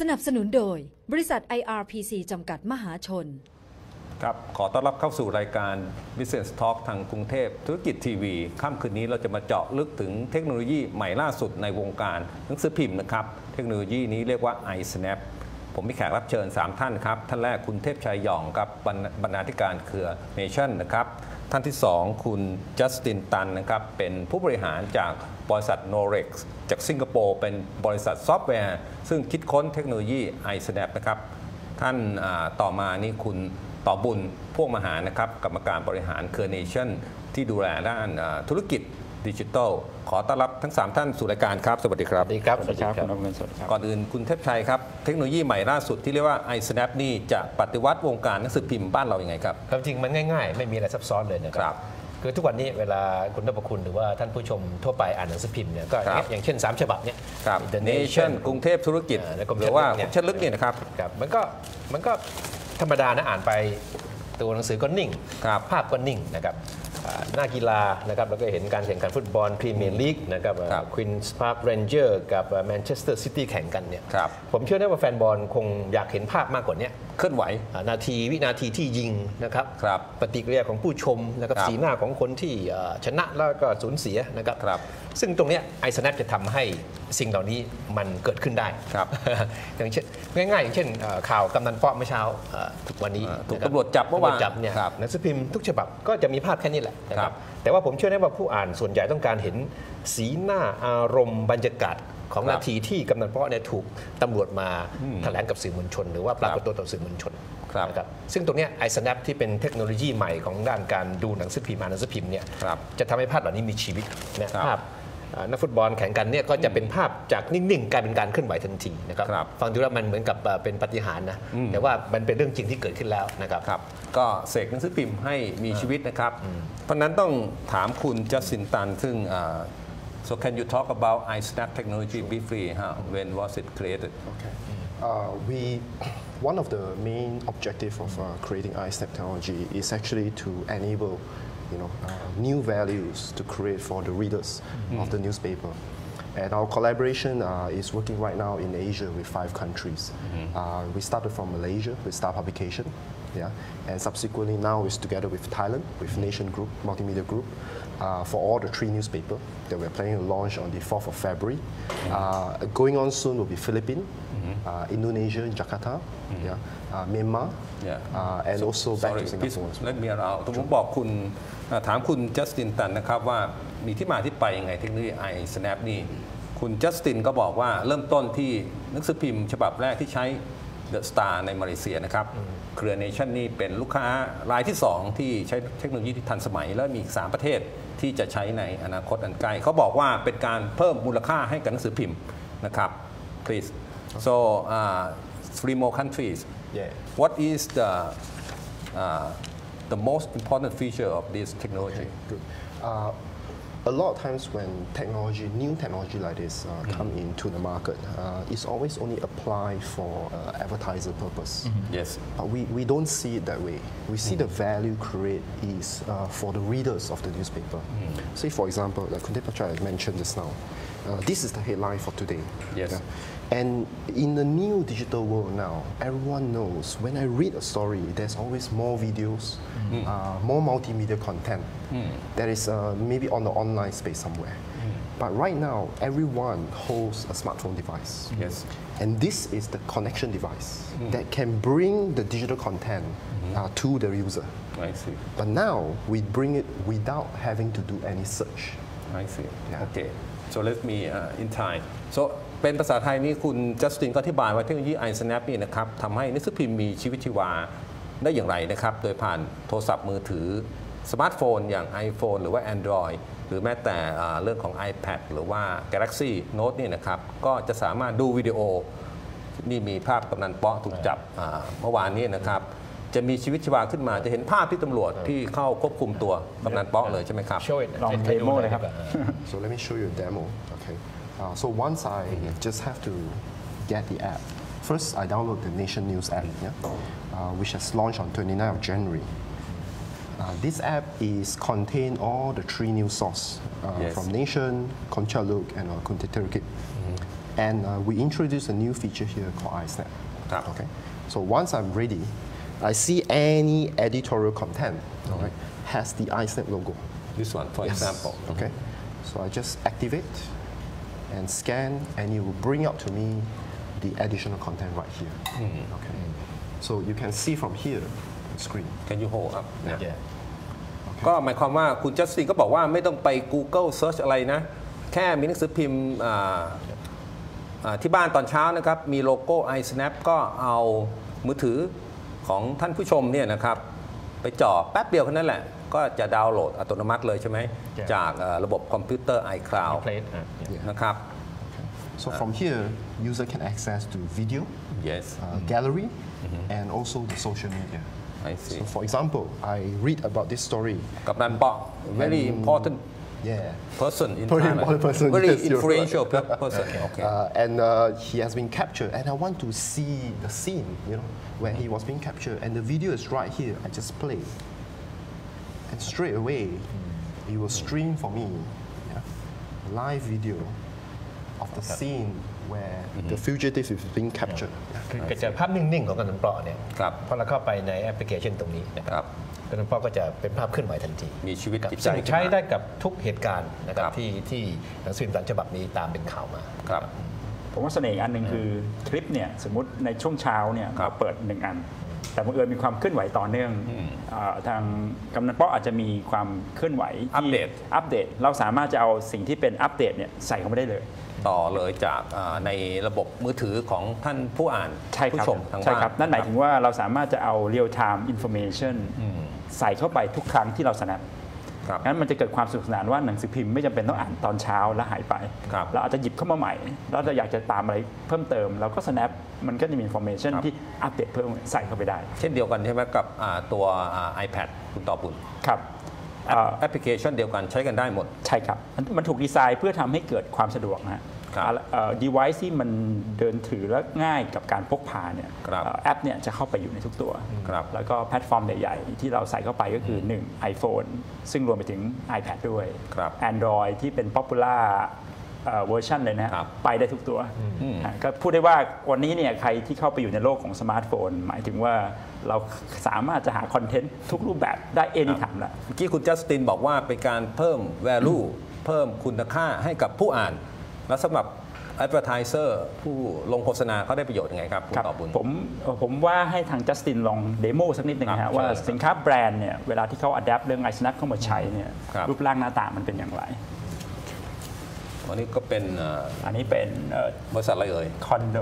สนับสนุนโดย บริษัท IRPC จำกัดมหาชน ครับ ขอต้อนรับเข้าสู่รายการ Business Talk ทางกรุงเทพธุรกิจทีวี ค่ำคืนนี้เราจะมาเจาะลึกถึงเทคโนโลยีใหม่ล่าสุดในวงการหนังสือพิมพ์นะครับ เทคโนโลยีนี้เรียกว่า iSnap ผมมีแขกรับเชิญ 3 ท่านครับ ท่านแรกคุณเทพชัยหย่องครับบรรณาธิการเครือ Nation นะครับ ท่านที่ 2 คุณจัสตินตันนะครับเป็นผู้บริหารจากบริษัท Norex จากสิงคโปร์เป็นบริษัทซอฟต์แวร์ ซึ่งคิดค้นเทคโนโลยี iSnap นะครับท่านต่อมานี่คุณต่อบุญพวกมหานะครับกรรมการบริหารเคอร์เนชั่นที่ดูแลด้านธุรกิจ ดิจิทัล ขอต้อนรับทั้ง 3 ท่านสู่รายการครับ สวัสดีครับ สวัสดีครับ สวัสดีครับคุณอมเงินสดครับ ก่อนอื่นคุณเทพชัยครับ เทคโนโลยีใหม่ล่าสุดที่เรียกว่า iSnap นี่จะปฏิวัติวงการหนังสือพิมพ์บ้านเรายัางไงครับความจริงมันง่ายๆ ไม่มีอะไรซับซ้อนเลยนะคครัรับคือทุกวันนี้เวลาคุณนพคุณหรือว่าท่านผู้ชมทั่วไปอ่านหนังสือพิมพ์เนี่ยก็ครับอย่างเช่น 3 ฉบับเนี่ยครับ The Nation กรุงเทพธุรกิจอ่าและกรมหรือว่าชัดลึกเนี่ยชัดลึกเนี่ยนะครับครับมันก็มันก็ธรรมดานะอ่านไปตัวหนังสือก็นิ่งครับภาพก็นิ่งนะครับอ่า หน้ากีฬานะครับแล้วก็เห็นการแข่งขันฟุตบอลพรีเมียร์ลีกนะครับครับควีนส์พาร์คเรนเจอร์กับแมนเชสเตอร์ซิตี้แข่งกันเนี่ยครับผมเชื่อได้ว่าแฟนบอลคงอยากเห็นภาพมากกว่านี้เคลื่อนไหวอ่านาทีวินาทีที่ยิงนะครับครับปฏิกิริยาของผู้ชมนะครับครับสีหน้าของคนที่เอ่อชนะแล้วก็สูญเสียนะครับครับซึ่งตรงเนี้ไอซ์แนจะทำให้สิ่งเหล่านี้มันเกิดขึ้นได้ครับอย่างเช่นง่ายๆอย่างเช่นเอ่อข่าวกำนันป้อมเมื่อเช้าเอ่อวันนี้อ่าถูกนะคบตำรวจจับเมื่อวานตำรจจับเนี่ยครับหนังสือพิมพ์ทุกฉบับก็จะมีภาพแค่นี้แหละนะคครัรับบแต่ว่าผมเชื่อได้ว่าผู้อ่านส่วนใหญ่ต้องการเห็นสีหน้าอารมณ์บรรยากาศของครับนาทีที่กำนันป้อเนี่ยถูกตำรวจมาแถลงกับสื่อมวลชน หรือว่าปรากฏตัวต่อสื่อมวลชนครับนะครับซึ่งตรงเนี้ไอ snap ที่เป็นเทคโนโลยีใหม่ของด้านการดูหนังสือพิมพ์อ่านหนังสือพิมพ์เนี่ยครับจะทำให้ภาพเหล่านี้มีชีวิตนะครับภาพอ่า นักฟุตบอลแข่งกันเนี่ยก็จะเป็นภาพจากนิ่งๆกลายเป็นการเคลื่อนไหวทันทีนะครับครับฟังดูแล้วมันเหมือนกับอ่าเป็นปาฏิหารย์นะแต่ว่ามันเป็นเรื่องจริงที่เกิดขึ้นแล้วนะครับครับก็เสกหนังสือพิมพ์ให้มีชีวิตนะครับ เพราะฉะนั้นต้องถามคุณจัสสินตันซึ่งอ่า so can you talk about iSnap technology briefly huh? when was it created Okay. Uh, we, one of the main objective of uh, creating iSnap technology is actually to enable, you know, uh, new values to create for the readers of the newspaper. And our collaboration uh, is working right now in Asia with five countries. Uh, we started from Malaysia with Star Publication, yeah, and subsequently now is together with Thailand with Nation Group, Multimedia Group, uh, for all the three newspaper that we're planning to launch on the 4th of February. Uh, going on soon will be Philippines, uh, Indonesia, Jakarta, yeah, uh, Myanmar, Yeah. uh, and also back Sorry, to please Singapore. as well. let me around ผมบอกคุณเอ่อถามคุณจัสตินตันนะครับว่ามีที่มาที่ไปยังไงเทคโนโลยี iSnap นี่ คุณจัสตินก็บอกว่าเริ่มต้นที่หนังสือพิมพ์ฉบับแรกที่ใช้ The Star ในมาเลเซียนะครับ เครือเนชั่นนี่เป็นลูกค้ารายที่ 2 ที่ใช้เทคโนโลยีที่ทันสมัย และมีอีก 3 ประเทศที่จะใช้ในอนาคตอันใกล้เขาบอกว่าเป็นการเพิ่มมูลค่าให้กับหนังสือพิมพ์นะครับ please so uh, three more countries Yeah. What is the uh, the most important feature of this technology? Good. Uh, a lot of times when technology, new technology like this uh, come into the market, uh, it's always only applied for uh, advertiser purpose. Yes. But we, we don't see it that way. We see the value create is uh, for the readers of the newspaper. Say, for example, like Kunte Pachai mentioned just now, uh, this is the headline for today. Yes. And in the new digital world now, everyone knows when I read a story, there's always more videos, uh, more multimedia content that is uh, maybe on the online space somewhere. But right now, everyone holds a smartphone device. Yes. And this is the connection device that can bring the digital content uh, to the user. I see. But now we bring it without having to do any search. I see. Yeah. Okay. So let me uh, in Thai. So เป็นภาษาไทยนี่คุณจัสตินก็อธิบายว่าเทคโนโลยี iSnap นี่นะครับทำให้นังสือพิมพ์มีชีวิตชีวาได้อย่างไรนะครับ โดยผ่านโทรศัพท์มือถือสมาร์ทโฟน อย่าง iPhone หรือว่า Android หรือแม้แต่เรื่องของ iPad หรือว่า Galaxy Note นี่นะครับ ก็จะสามารถดูวิดีโอ นี่มีภาพกำนันเปาะถูกจับเมื่อวานนี้นะครับ จะมีชีวิตชีวาขึ้นมาจะเห็นภาพที่ตำรวจที่เข้าควบคุมตัวกำนันเปาะเลยใช่ไหมครับ Show it ลองให้ดู demo หน่อเลยครับดีกว่า So let me show you a demo. Okay. Uh, so once I just have to get the app. First, I download the Nation News app, yeah, uh, which has launched on 29th of January. Uh, this app is contain all the three news source uh, Yes. from Nation, Concha Look, and uh, Kunte Terukit. And uh, we introduced a new feature here called iSnap. ครับ Okay. So once I'm ready, I see any editorial content, all right, has the iSnap logo. this one for Yes. example Okay. So I just activate and scan, and it will bring up to me the additional content right here. Okay. So you can see from here the screen. can you hold up Yeah. ก็หมายความว่าคุณจัสตินก็บอกว่าไม่ต้องไป Google Search อะไรนะ แค่มีหนังสือพิมพ์อ่าอ่าที่บ้านตอนเช้านะครับ มีโลโก้ iSnap ก็เอามือถือ ของท่านผู้ชมเนี่ยนะครับไปจ่อแป๊บเดียวแค่นั้นแหละ ก็จะดาวน์โหลดอัตโนมัติเลยใช่ไหม Yeah. จากเอ่อระบบคอมพิวเตอร์ iCloud Plate อะนะครับ So from here, user can access to video, yes uh, gallery, and also the social media. I see So for example, I read about this story. กับนันปอ very important Yeah. person in Very Thailand important person, very yes, you're right. influential person okay Uh, and uh, he has been captured, and I want to see the scene, you know, where he was being captured, and the video is right here. I just play, and straight away, he will stream for me, yeah, live video of the scene where the fugitive is being captured. Yeah. คือก็จะภาพนิ่ง ๆ ของกันนันเปราะเนี่ย ครับ พอเราเข้าไปในแอปพลิเคชันตรงนี้นะค ครั รับ บกันนันเปราะก็จะเป็นภาพเคลื่อนไหวทันทีมีชีวิตครับจิตใจซึ่งขึ้นมาใช้ได้กับทุกเหตุการณ์นะครัครับบที่ที่หนังสือพิมพ์ต่างฉบับนี้ตามเป็นข่าวมาครับผมว่าเสน่ห์อีกอันหนึ่งคือคลิปเนี่ยสมมติในช่วงเช้าเนี่ยครับเราเปิดหนึ่งอัน แต่บังเอิญมีความเคลื่อนไหวต่อเนื่องเอ่อทางกำนันเป้ออาจจะมีความเคลื่อนไหวที่อัปเดตอัปเดต เราสามารถจะเอาสิ่งที่เป็นอัปเดตเนี่ยใส่เข้าไปได้เลย ต่อเลยจากอ่าในระบบมือถือของท่านผู้อ่านใช่คผู้รับชมทางใช่บ้านครับนั่นหมายถึงว่าเราสามารถจะเอา real time information ใส่เข้าไปทุกครั้งที่เรา snap ครับงั้นมันจะเกิดความสนุกสนานว่าหนังสือพิมพ์ไม่จำเป็นต้องอ่านตอนเช้าแล้วหายไปครับเราอาจจะหยิบเข้ามาใหม่ แล้วเราอยากจะตามอะไรเพิ่มเติมเราก็ snap มันก็จะมี information ครับที่อัปเดตเพิ่มใส่เข้าไปได้ เช่นเดียวกันใช่ไหมกับอ่าตัวอ่า iPad คุณต่อบุญครับแอปเอ่อแอปพลิเคชันเดียวกันใช้กันได้หมด ใช่ครับ มันมันถูกดีไซน์เพื่อทำให้เกิดความสะดวกนะฮะครับเอ่อ device ที่มันเดินถือและง่ายกับการพกพาเนี่ยครับเอ่อแอปเนี่ยจะเข้าไปอยู่ในทุกตัวครับแล้วก็แพลตฟอร์มใหญ่ๆ ที่เราใส่เข้าไปก็คือ 1 iPhone ซึ่งรวมไปถึง iPad ด้วยครับ Android ที่เป็น popular เวอร์ชันเลยนะฮะครับไปได้ทุกตัวฮะก็พูดได้ว่าวันนี้เนี่ยใครที่เข้าไปอยู่ในโลกของสมาร์ทโฟน หมายถึงว่าเราสามารถจะหาคอนเทนต์ทุกรูปแบบได้ anytime ละเมื่อกี้คุณจัสตินบอกว่าเป็นการเพิ่ม value เพิ่มคุณค่าให้กับผู้อ่าน แล้วสำหรับ advertiser ผู้ลงโฆษณาเขาได้ประโยชน์ยังไงครับคุณครับต่อบุญ ผมเอ่อผมว่าให้ทางจัสตินลองเดโมสักนิดหนึ่งครันะบฮะว่าเชิญครับสินค้าแบรนด์เนี่ยเวลาที่เขาอัดแอปเรื่องไอ n นั p เข้ามาใช้เนี่ยครับรูปร่างหน้าตามันเป็นอย่างไรวันนี้ก็เป็นเอ่ออันนี้เป็นบริษัทอะไรเอ่ยคอนโด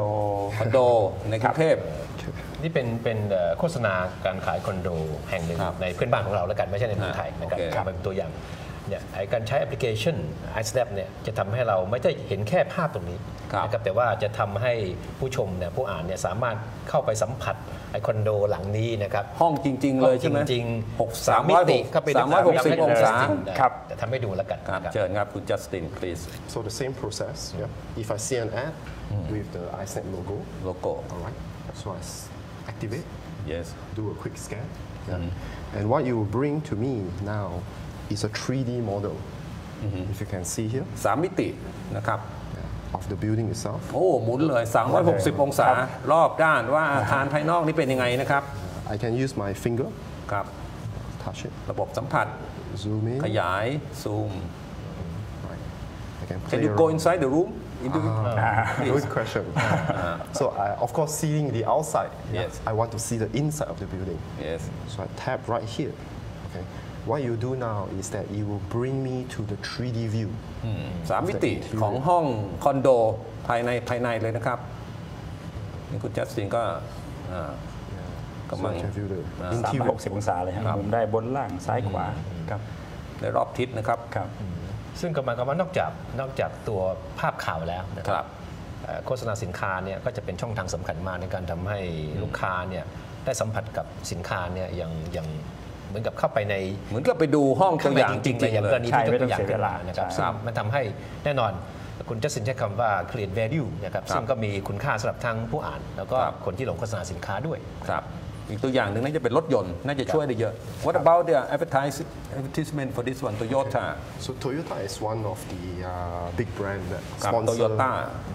คอนโดในกรุงเทพนี่เป็นเป็นเอ่อโฆษณาการขายคอนโดแห่งหนึ่งครับในเพื่อนบ้านของเราแล้วกันไม่ใช่ในเมืองไทยอ่านะครับโอเคทำเป็นตัวอย่าง เนี่ยไอ้การใช้แอปพลิเคชัน iSnap เนี่ยจะทำให้เราไม่ได้เห็นแค่ภาพตรงนี้ครับนะครับแต่ว่าจะทำให้ผู้ชมเนี่ยผู้อ่านเนี่ยสามารถเข้าไปสัมผัสไอ้คอนโดหลังนี้นะครับห้องจริง ๆ เลยใช่ไหมจริงหกสามมิติเข้าไปดูสามร้อยหกสิบองศาครับจะทำให้ดูแล้วกันครับนะครับเชิญครับคุณจัสติน please So the same process. Yeah. If I see an ad with the iSnap logo, โลโก้ all right. So I s- activate, yes do a quick scan, and what you will bring to me now is a 3D model. If you can see here สามมิตินะครับ yeah, of the building itself. โอ้ หมุนเลย 360 องศา รอบด้านว่าอาคารภายนอกนี่เป็นยังไงนะครับ I can use my finger, ครับ touch it, ระบบสัมผัส zoom in. ขยาย ซูม Right. I can Can play you go around. inside the room into Good question. so I, of course, seeing the outside, yeah, Yes. I want to see the inside of the building. yes So I tap right here. Okay. What you do now is that it will bring me to the 3D view. สามมิติของห้องคอนโดภายในภายในเลยนะครับนี่คุณจัสตินก็อ่า So กำลัง I can view the 360 interior. องศาเลยฮะมุมได้บนล่างซ้ายขวาครับในรอบทิศนะครับครับ ซึ่งก็หมายความว่านอกจากนอกจากตัวภาพข่าวแล้วนะคครัรับบเอ่อโฆษณาสินค้าเนี่ยก็จะเป็นช่องทางสำคัญมากในการทำให้ลูกค้าเนี่ยได้สัมผัสกับสินค้าเนี่ยอย่างอย่างเห มือนกับเข้าไปในเหมือนกับไปดูห้องตัข้าวงในอย่างจจริริงงๆเลยอย่างๆเลกรยณีใช่ที่ยกตัวอย่างไม่ต้องเสียขึ้นเวมาลานะครับใช่ซึ่งมันทำให้แน่นอนคุณจัสตินใช้คำว่า create value นะครับซึ่งก็มีคุณค่าสำหรับทั้งผู้อ่าน แล้วก็ครับคนที่หลงโฆษณาสินค้าด้วยครับอีกตัวอย่างหนึ่งน่าจะเป็นรถยนต์ น่าจะช่วยได้เยอะ What about the advertise- advertisement for this one Toyota So Toyota is one of the uh, big brand that ครับ sponsor. Toyota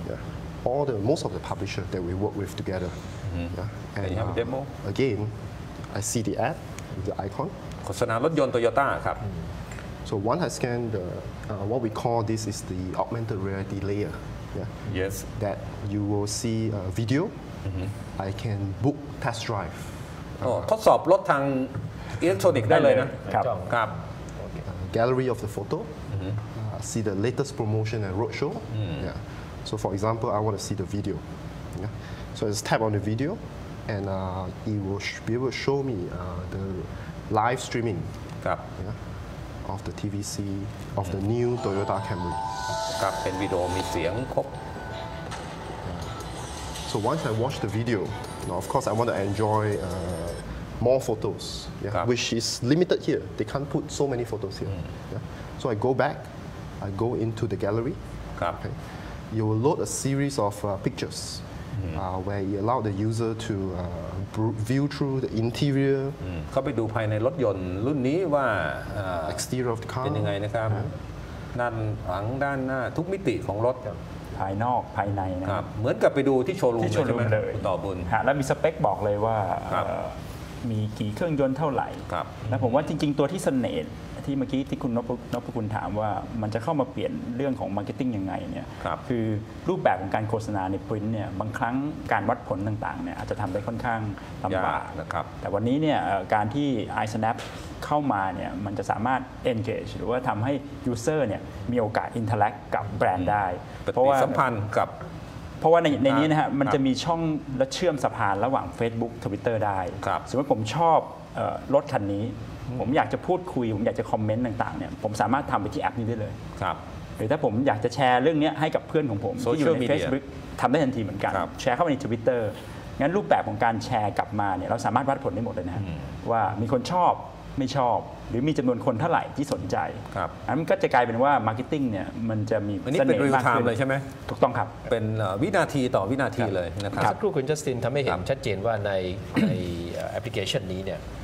Yeah. all the most of the publisher that we work with together. Yeah. Can you have a demo? Again, I see the ad, the icon. โฆษณารถยนต์โตโยต้าครับ So once I scan the, uh, what we call this is the augmented reality layer. Yeah. yes That you will see a video. I can book test drive. โอ้ทดสอบรถทางอิเล็กทรอนิกส์ได้เลยนะ ครับ ครับ uh, gallery of the photo, uh, see the latest promotion and roadshow. Yeah. So for example, I want to see the video. Yeah. So I just tap on the video, and uh, it will sh- be able to show me uh, the live streaming ครับ yeah, of the TVC of the new Toyota Camry. ครับ เป็นวิดีโอมีเสียงครบ So once I watch the video, now of course I want to enjoy uh, more photos, yeah,ครับ. which is limited here. They can't put so many photos here. Yeah. So I go back, I go into the gallery. ครับ Okay. You will load a series of uh, pictures uh, Where you allow the user to uh, br- view through the interior, เข้าไปดูภายในรถยนต์รุ่นนี้ว่าเอ่อ exterior of the car. เป็นยังไงนะครับด้านหลังด้านหน้าทุกมิติของรถภายนอกภายในนะครับเหมือนกับไปดูที่โชว์รูมที่โชว์รูมใช่ไหเลยคุณต่อบุญฮะแล้วมีสเปคบอกเลยว่าครับเอ่อมีกี่เครื่องยนต์เท่าไหร่ครับแล้วผมว่าจริง ๆ ตัวที่เสน่ห์ ที่เมื่อกี้ที่คุณนพนพคุณถามว่ามันจะเข้ามาเปลี่ยนเรื่องของมาร์เก็ตติ้งยังไงเนี่ยครับคือรูปแบบของการโฆษณาในปริ้นเนี่ยบางครั้งการวัดผลต่างๆเนี่ยอาจจะทำได้ค่อนข้างลำบากยากนะครับแต่วันนี้เนี่ยเอ่อการที่ iSnap เข้ามาเนี่ยมันจะสามารถ engage หรือว่าทำให้ user เนี่ยมีโอกาส interact กับแบรนด์ได้ปฏิสัมพันธ์กับเพราะว่าในในนี้นะครัฮะบมันจะมีช่องและเชื่อมสะพานระหว่าง Facebook Twitter ได้ครับสมมติผมชอบเอ่อรถคันนี้ ผมอยากจะพูดคุย ผมอยากจะคอมเมนต์ต่างๆเนี่ยผมสามารถทำไปที่แอปนี้ได้เลย ครับ หรือถ้าผมอยากจะแชร์เรื่องเนี้ยให้กับเพื่อนของผมที่อยู่ Social ใน media Facebook ทำได้ทันทีเหมือนกัน ครับแชร์เข้าไปใน Twitter งั้นรูปแบบของการแชร์กลับมาเนี่ยเราสามารถวัดผลได้หมดเลยนะฮะว่ามีคนชอบไม่ชอบ หรือมีจำนวนคนเท่าไหร่ที่สนใจครับ อันนั้นก็จะกลายเป็นว่ามาร์เก็ตติ้งเนี่ยมันจะมีอันนี้เสเป็นน่ real ห์มาก time ขึ้นเลยใช่ไหม ถูกต้องครับ เป็นเอ่อวินาทีต่อวินาทีเลยนะคเมื่อรับ สักครู่คุณจัสตินทำให้เห็ครันบชัดเจนว่าในในแอปพลิเคชันนี้เนี่ยเอ่อ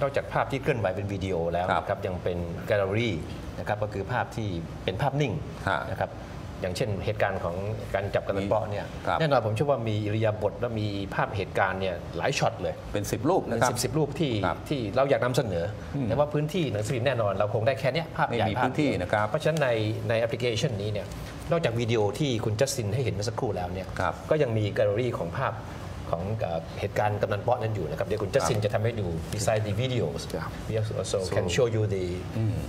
นอกจากภาพที่เคลื่อนไหวเป็นวิดีโอแล้วครับนะครับยังเป็นแกลเลอรี่นะครับก็คือภาพที่เป็นภาพนิ่งฮะนะครับอย่างเช่นเหตุการณ์ของการจับกันเปาะเนี่ยครับแน่นอนผมเชื่อว่ามีอิริยาบถและมีภาพเหตุการณ์เนี่ยหลายช็อตเลยเป็น 10 รูปเป็นะนครับสิบสิบรูปที่ครับที่เราอยากนำเสนออแต่ว่าพื้นที่หนังสือพิมพ์แน่นอนเราคงได้แค่เนี้ยภาพไม่ใหญ่มีภาพพื้นที่เดียวนะครับเพราะฉะนั้นในในแอปพลิเคชันนี้เนี่ยนอกจากวิดีโอที่คุณจัสตินให้เห็นเมื่อสักครู่แล้วเนี่ยครับก็ยังมีแกลเลอรี่ของภาพ ของเอ่อเหตุการณ์กำนันเปาะนั้นอยู่นะครับเดี๋ยวคุณจัสตินจะทำให้ดู beside the videos Yeah. we also can show you the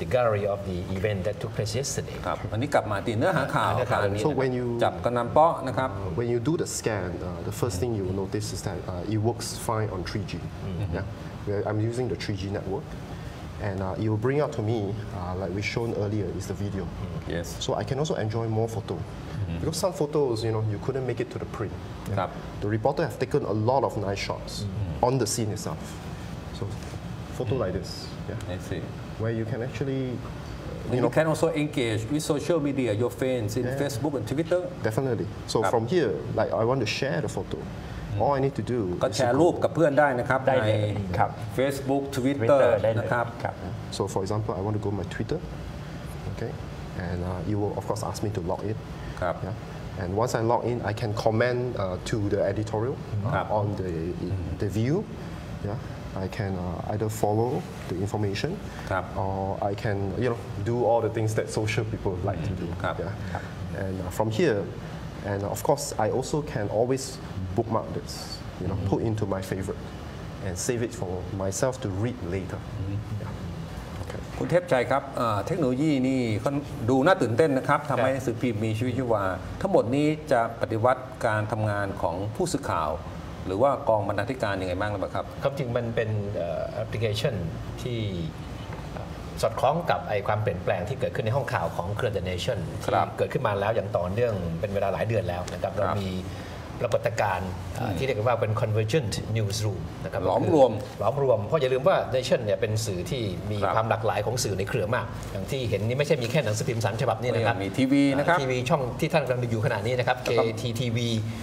the gallery of the event that took place yesterday ครับอันนี้กลับมาที่เนื้อหาข่าวเนื้อข่าวการนี้ So when you จับกำนันเปาะนะครับ when you do the scan, uh, the first thing you will notice is that uh, it works fine on 3G. Yeah, Where I'm using the 3G network, and uh, it will bring out to me, uh, like we shown earlier, is the video. yes So I can also enjoy more photo. Because some photos, you know, you couldn't make it to the print.ครับ The reporter have taken a lot of nice shots on the scene itself. So photo like this, yeah, I see where you can actually, uh, you, you know, can also engage with social media your friends in Facebook and Twitter definitely. Soครับ from here, like I want to share the photo. All I need to do ก็ is แช to ร์ go- รูปกับเพื่อนได้นะครับ ได้ ใน เลยครับ Facebook Twitter Twitter ได้เลย นะครับ ครับ So for example, I want to go my Twitter, okay, and uh, you will of course ask me to log in. ครับ Yeah. And once I log in, I can comment uh, to the editorial uh,ครับ on the, the view. Yeah. I can uh, either follow the information ครับ or I can you know do all the things that social people like to do. ครับ Yeah. And uh, from here, and of course, I also can always bookmark this, you know, put into my favorite and save it for myself to read later. Yeah. Okay. คุณเทพชัยครับเอ่อเทคโนโลยีนี่ค่อนดูน่าตื่นเต้นนะครับทำให้หนังสือพิมพ์มีชีวิตชีวา ทั้งหมดนี้จะปฏิวัติการทำงานของผู้สื่อข่าว หรือว่ากองบรรณาธิการยังไงบ้างหรือเปล่าครับความจริงมันเป็นเอ่อแอปพลิเคชันที่เอ่อสอดคล้องกับไอความเปลี่ยนแปลงที่เกิดขึ้นในห้องข่าวของเครือ The Nation คที่รับเกิดขึ้นมาแล้วอย่างต่อเนื่องเป็นเวลาหลายเดือนแล้วนะครับเราครับมี ปรากฏการณ์เอ่อที่เรียกว่าเป็น convergent newsroom นะครับหลอมรวมหลอมรวม เพราะอย่าลืมว่า Nation เนี่ยเป็นสื่อที่มีครับความหลากหลายของสื่อในเครือมาก อย่างที่เห็นนี่ไม่ใช่มีแค่หนังสือพิมพ์สามฉบับนี่นะครับ มีทีวีนะครับทีวีช่องที่ท่านกำลังดูอยู่ขณะนี้นะครับแล้วก็ KTTV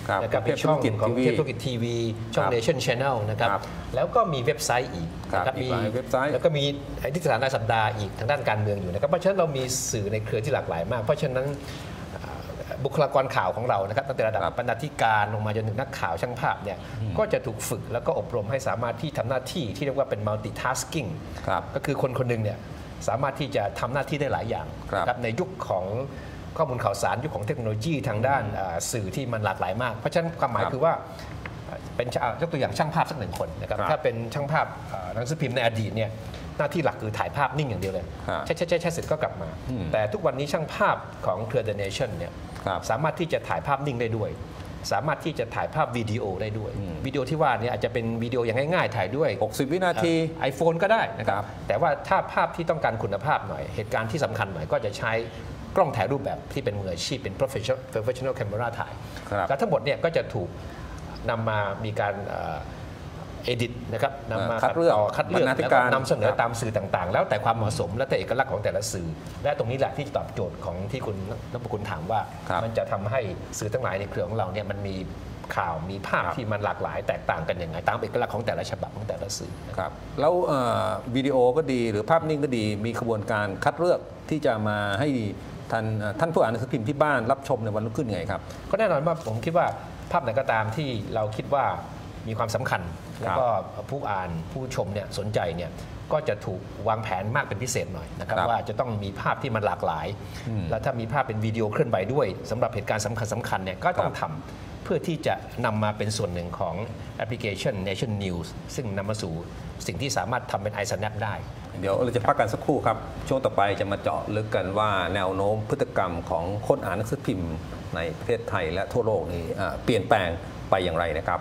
ครับนะครับเทมีพธุช่รองกิจของทีวีเทพธุรกิจทีวีช่องครับ Nation Channel นะครับครับแล้วก็มีเว็บไซต์อีกครับนะครับอีกหลายเว็บไซต์แล้วก็มีไอ้ที่สารรายสัปดาห์อีกทางด้านการเมืองอยู่นะครับเพราะฉะนั้นเรามีสื่อในเครือที่หลากหลายมาก เพราะฉะนั้นเอ่อ บุคลากรข่าวของเรานะครับตั้งแต่ระดับครับบรรณาธิการลงมาจนถึงนักข่าวช่างภาพเนี่ยก็จะถูกฝึกแล้วก็อบรมให้สามารถที่ทำหน้าที่ที่เรียกว่าเป็น multitasking ครับก็คือคนคนหนึ่งเนี่ยสามารถที่จะทำหน้าที่ได้หลายอย่างครับนะในยุคของข้อมูลข่าวสารยุคของเทคโนโลยีทางด้านอ่าสื่อที่มันหลากหลายมาก เพราะฉะนั้นความหมายครับคือว่าอ่าเป็นชายกตัวอย่างช่างภาพสักหนึ่งคนนะครับครับถ้าเป็นช่างภาพอ่าหนังสือพิมพ์ในอดีตเนี่ย หน้าที่หลักคือถ่ายภาพนิ่งอย่างเดียวเลยครับใช่ใช่ใช่ใช่เสร็จก็กลับมา อืมแต่ทุกวันนี้ช่างภาพของเครือ The Nation เนี่ยครับสามารถที่จะถ่ายภาพนิ่งได้ด้วย สามารถที่จะถ่ายภาพวิดีโอได้ด้วยวิดีโอที่ว่าเนี่ยอาจจะเป็นวิดีโออย่างง่ายๆถ่ายด้วย 60 วินาที ไอโฟนก็ได้นะคครัรับ บ แต่ว่าถ้าภาพที่ต้องการคุณภาพหน่อย เหตุการณ์ที่สำคัญหน่อยก็จะใช้กล้องถ่ายรูปแบบที่เป็นมืออาชีพเป็น professional professional camera ถ่ายครับ แล้วทั้งหมดเนี่ยก็จะถูกนำมามีการเอ ดิตนะครับนำมาคัดเลือกต่คัดเลือกบรรณาธิแล้วการก็นำเสนอครับตามสื่อต่างๆ แล้วแต่ความเหมาะสมและแต่เอกลักษณ์ของแต่ละสื่อ และตรงนี้แหละที่จะตอบโจทย์ของที่คุณนพคุณถามว่าครับมันจะทำให้สื่อทั้งหลายในเครือของเราเนี่ยมันมีข่าวมีภาพครับที่มันหลากหลายแตกต่างกันยังไงตามเอกลักษณ์ของแต่ละฉบับของแต่ละสื่อครับแล้วเอ่อวิดีโอก็ดีหรือภาพนิ่งก็ดีมีขบวนการคัดเลือกที่จะมาให้ท่านเอ่อท่านผู้อ่านหนังสือพิมพ์ที่บ้านรับชมในวันรุ่งขึ้นยังไงครับก็แน่นอนว่าผมคิดว่าภาพไหนก็ตามที่เราคิดว่ามีความสำคัญ แล้วก็ผู้อ่านผู้ชมเนี่ยสนใจเนี่ยก็จะถูกวางแผนมากเป็นพิเศษหน่อยนะครับครับว่าจะต้องมีภาพที่มันหลากหลาย แล้วถ้ามีภาพเป็นวิดีโอเคลื่อนไหวด้วยสำหรับเหตุการณ์สำคัญสำคัญเนี่ยก็ต้องทำเพื่อที่จะนำมาเป็นส่วนหนึ่งของแอปพลิเคชัน Nation News ซึ่งนำมาสู่สิ่งที่สามารถทำเป็น iSnap ได้ เดี๋ยวเราจะพักกันสักครู่ครับ ช่วงต่อไปจะมาเจาะลึกกันว่าแนวโน้มพฤติกรรมของคนอ่านหนังสือพิมพ์ในประเทศไทยและทั่วโลกนี้อ่าเปลี่ยนแปลงไปอย่างไรนะครับ